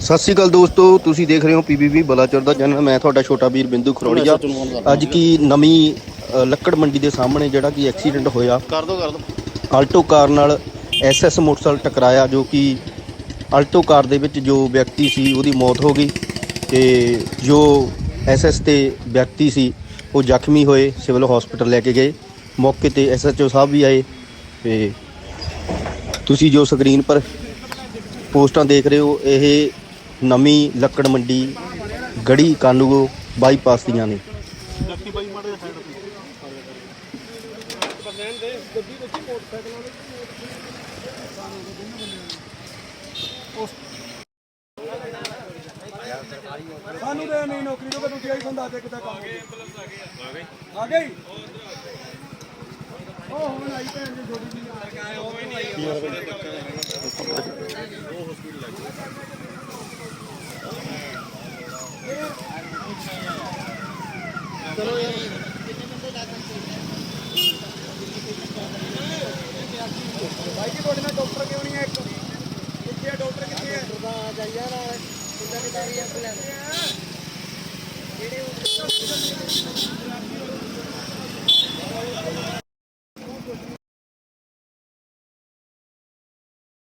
ਸਤਿ ਸ਼੍ਰੀ ਅਕਾਲ ਦੋਸਤੋ ਤੁਸੀਂ ਦੇਖ ਰਹੇ ਹੋ ਪੀਬੀਬੀ ਬਲਾਚੌਰ ਦਾ ਜਨਮ ਮੈਂ ਤੁਹਾਡਾ ਛੋਟਾ ਵੀਰ ਬਿੰਦੂ ਖਰੋੜੀਆ। ਅੱਜ ਕੀ ਨਵੀਂ ਅ, ਲੱਕੜ ਮੰਡੀ ਦੇ ਸਾਹਮਣੇ ਜਿਹੜਾ ਕਿ ਐਕਸੀਡੈਂਟ ਹੋਇਆ। ਕਰ ਦੋ ਕਰ ਦੋ। ਆਲਟੋ ਕਾਰ ਨਾਲ ਐਸਐਸ ਮੋਟਰਸਾਈਕਲ ਟਕਰਾਇਆ ਜੋ ਕਿ ਆਲਟੋ ਕਾਰ ਦੇ ਵਿੱਚ ਜੋ ਵਿਅਕਤੀ ਸੀ ਉਹਦੀ ਮੌਤ ਹੋ ਗਈ ਤੇ ਜੋ ਐਸਐਸ ਤੇ ਵਿਅਕਤੀ ਸੀ ਉਹ ਜ਼ਖਮੀ ਹੋਏ ਸਿਵਲ ਹਸਪੀਟਲ ਲੈ ਕੇ ਗਏ। ਮੌਕੇ ਤੇ ਐਸਐਚਓ ਸਾਹਿਬ ਵੀ ਆਏ ਤੇ ਤੁਸੀਂ ਜੋ ਸਕਰੀਨ ਪਰ ਪੋਸਟਾਂ ਦੇਖ ਰਹੇ ਹੋ ਇਹ ਨਵੀਂ ਲੱਕੜ ਮੰਡੀ ਗੜੀ ਕਾਨੂੰਗੋ ਬਾਈਪਾਸ ਦੀਆਂ ਨੇ। ਸਾਨੂੰ ਤੇ ਨਹੀਂ ਨੌਕਰੀ ਤੋਂ ਕਦੋਂ ਆਈ ਬੰਦਾ ਤੇ ਕਿਤਾ ਕੰਮ ਆ ਗਏ ਆ ਗਈ ਉਹ ਹੁਣ ਆਈ ਭੈਣ ਦੀ ਛੋਟੀ ਜੀ। ਭਾਈ ਜੀ ਤੁਹਾਡੇ ਨਾਲ ਡਾਕਟਰ ਕਿਉਂ ਨਹੀਂ ਹੈ ਇੱਕ ਕਿੱਥੇ ਹੈ ਡਾਕਟਰ ਕਿੱਥੇ ਹੈ ਦਾ? ਜਾਈਆ ਨਾਲ ਕਿੱਦਾਂ ਦੀ ਕਰੀ ਐਂਬੂਲੈਂਸ